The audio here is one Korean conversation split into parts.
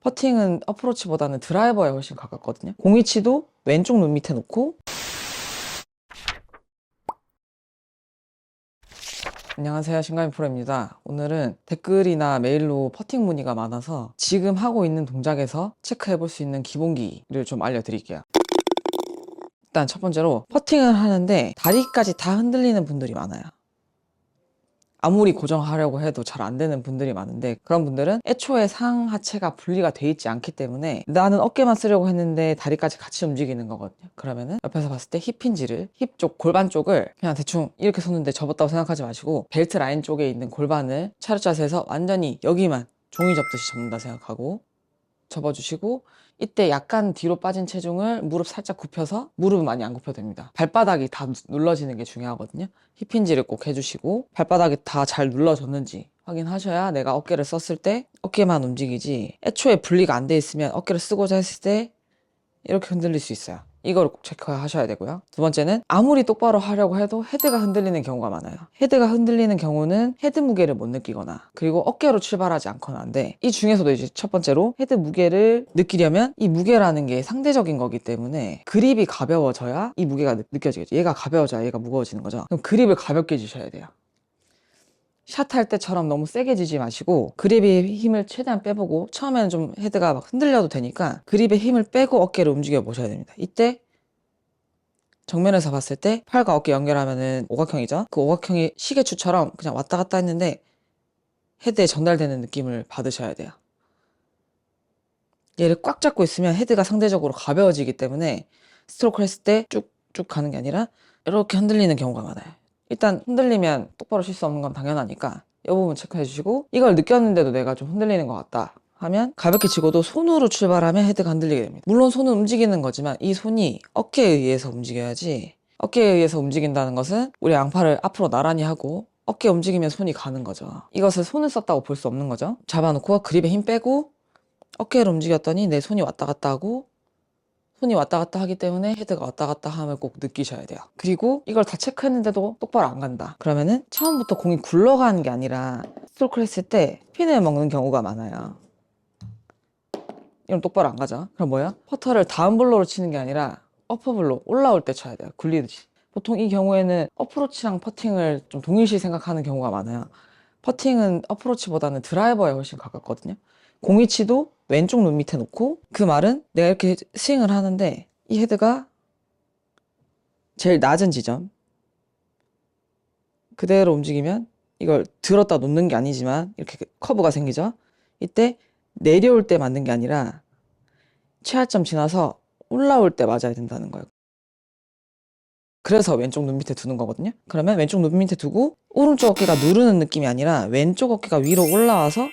퍼팅은 어프로치보다는 드라이버에 훨씬 가깝거든요. 공이치도 왼쪽 눈 밑에 놓고 안녕하세요. 신가인 프로입니다. 오늘은 댓글이나 메일로 퍼팅 문의가 많아서 지금 하고 있는 동작에서 체크해 볼 수 있는 기본기를 좀 알려드릴게요. 일단 첫 번째로 퍼팅을 하는데 다리까지 다 흔들리는 분들이 많아요. 아무리 고정하려고 해도 잘 안 되는 분들이 많은데 그런 분들은 애초에 상하체가 분리가 돼 있지 않기 때문에 나는 어깨만 쓰려고 했는데 다리까지 같이 움직이는 거거든요. 그러면은 옆에서 봤을 때 힙힌지를 힙 쪽 골반 쪽을 그냥 대충 이렇게 섰는데 접었다고 생각하지 마시고 벨트 라인 쪽에 있는 골반을 차렷 자세에서 완전히 여기만 종이 접듯이 접는다 생각하고 접어주시고 이때 약간 뒤로 빠진 체중을 무릎 살짝 굽혀서 무릎은 많이 안 굽혀도 됩니다. 발바닥이 다 눌러지는 게 중요하거든요. 힙힌지를 꼭 해주시고 발바닥이 다 잘 눌러졌는지 확인하셔야 내가 어깨를 썼을 때 어깨만 움직이지 애초에 분리가 안 돼 있으면 어깨를 쓰고자 했을 때 이렇게 흔들릴 수 있어요. 이걸 꼭 체크하셔야 되고요. 두 번째는 아무리 똑바로 하려고 해도 헤드가 흔들리는 경우가 많아요. 헤드가 흔들리는 경우는 헤드 무게를 못 느끼거나 그리고 어깨로 출발하지 않거나 한데 이 중에서도 이제 첫 번째로 헤드 무게를 느끼려면 이 무게라는 게 상대적인 거기 때문에 그립이 가벼워져야 이 무게가 느- 느껴지겠죠. 얘가 가벼워져야 얘가 무거워지는 거죠. 그럼 그립을 가볍게 주셔야 돼요. 샷할 때처럼 너무 세게 지지 마시고 그립의 힘을 최대한 빼보고 처음에는 좀 헤드가 막 흔들려도 되니까 그립의 힘을 빼고 어깨를 움직여 보셔야 됩니다. 이때 정면에서 봤을 때 팔과 어깨 연결하면은 오각형이죠. 그 오각형이 시계추처럼 그냥 왔다 갔다 했는데 헤드에 전달되는 느낌을 받으셔야 돼요. 얘를 꽉 잡고 있으면 헤드가 상대적으로 가벼워지기 때문에 스트로크를 했을 때 쭉쭉 가는 게 아니라 이렇게 흔들리는 경우가 많아요. 일단 흔들리면 똑바로 쉴 수 없는 건 당연하니까 이 부분 체크해 주시고 이걸 느꼈는데도 내가 좀 흔들리는 것 같다 하면 가볍게 치고도 손으로 출발하면 헤드가 흔들리게 됩니다. 물론 손은 움직이는 거지만 이 손이 어깨에 의해서 움직여야지 어깨에 의해서 움직인다는 것은 우리 양팔을 앞으로 나란히 하고 어깨 움직이면 손이 가는 거죠. 이것을 손을 썼다고 볼 수 없는 거죠. 잡아놓고 그립에 힘 빼고 어깨를 움직였더니 내 손이 왔다 갔다 하고 손이 왔다 갔다 하기 때문에 헤드가 왔다 갔다 함을 꼭 느끼셔야 돼요. 그리고 이걸 다 체크했는데도 똑바로 안 간다. 그러면은 처음부터 공이 굴러가는 게 아니라 스트로크를 했을 때 핀을 먹는 경우가 많아요. 이럼 똑바로 안 가죠. 그럼 뭐야? 퍼터를 다운 블로로 치는 게 아니라 어퍼블로 올라올 때 쳐야 돼요. 굴리듯이. 보통 이 경우에는 어프로치랑 퍼팅을 좀 동일시 생각하는 경우가 많아요. 퍼팅은 어프로치보다는 드라이버에 훨씬 가깝거든요. 공이치도 왼쪽 눈 밑에 놓고 그 말은 내가 이렇게 스윙을 하는데 이 헤드가 제일 낮은 지점 그대로 움직이면 이걸 들었다 놓는 게 아니지만 이렇게 커브가 생기죠. 이때 내려올 때 맞는 게 아니라 최하점 지나서 올라올 때 맞아야 된다는 거예요. 그래서 왼쪽 눈 밑에 두는 거거든요. 그러면 왼쪽 눈 밑에 두고 오른쪽 어깨가 누르는 느낌이 아니라 왼쪽 어깨가 위로 올라와서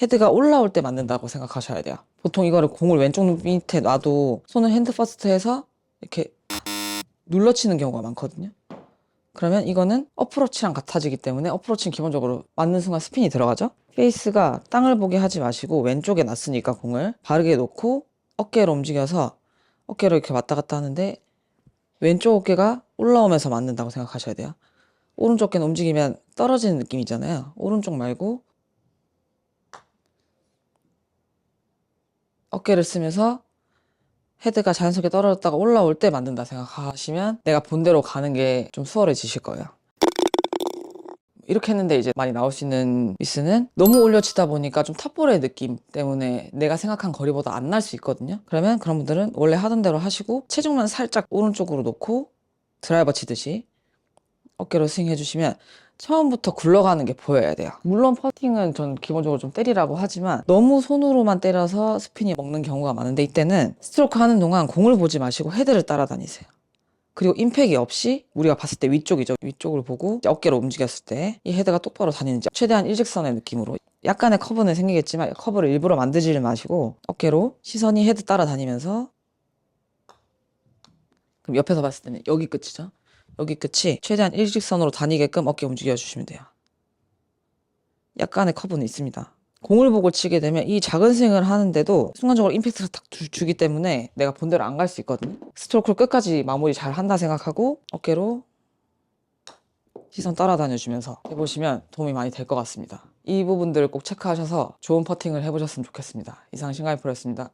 헤드가 올라올 때 맞는다고 생각하셔야 돼요. 보통 이거를 공을 왼쪽 눈 밑에 놔도 손을 핸드 퍼스트 해서 이렇게 눌러치는 경우가 많거든요. 그러면 이거는 어프로치랑 같아지기 때문에 어프로치는 기본적으로 맞는 순간 스핀이 들어가죠. 페이스가 땅을 보게 하지 마시고 왼쪽에 놨으니까 공을 바르게 놓고 어깨로 움직여서 어깨로 이렇게 왔다 갔다 하는데 왼쪽 어깨가 올라오면서 맞는다고 생각하셔야 돼요. 오른쪽 어깨는 움직이면 떨어지는 느낌이잖아요. 오른쪽 말고 어깨를 쓰면서 헤드가 자연스럽게 떨어졌다가 올라올 때 맞는다 생각하시면 내가 본대로 가는 게 좀 수월해지실 거예요. 이렇게 했는데 이제 많이 나올 수 있는 미스는 너무 올려치다 보니까 좀 탑볼의 느낌 때문에 내가 생각한 거리보다 안 날 수 있거든요. 그러면 그런 분들은 원래 하던 대로 하시고 체중만 살짝 오른쪽으로 놓고 드라이버 치듯이 어깨로 스윙 해 주시면 처음부터 굴러가는 게 보여야 돼요. 물론 퍼팅은 전 기본적으로 좀 때리라고 하지만 너무 손으로만 때려서 스핀이 먹는 경우가 많은데 이때는 스트로크 하는 동안 공을 보지 마시고 헤드를 따라다니세요. 그리고 임팩이 없이 우리가 봤을 때 위쪽이죠. 위쪽을 보고 어깨로 움직였을 때 이 헤드가 똑바로 다니는지 최대한 일직선의 느낌으로 약간의 커브는 생기겠지만 커브를 일부러 만들지를 마시고 어깨로 시선이 헤드 따라다니면서 그럼 옆에서 봤을 때는 여기 끝이죠. 여기 끝이 최대한 일직선으로 다니게끔 어깨 움직여 주시면 돼요. 약간의 커브는 있습니다. 공을 보고 치게 되면 이 작은 스윙을 하는데도 순간적으로 임팩트를 딱 주, 주기 때문에 내가 본대로 안 갈 수 있거든요. 스트로크를 끝까지 마무리 잘 한다 생각하고 어깨로 시선 따라다녀 주면서 해보시면 도움이 많이 될 것 같습니다. 이 부분들을 꼭 체크하셔서 좋은 퍼팅을 해보셨으면 좋겠습니다. 이상 싱가이 프로였습니다.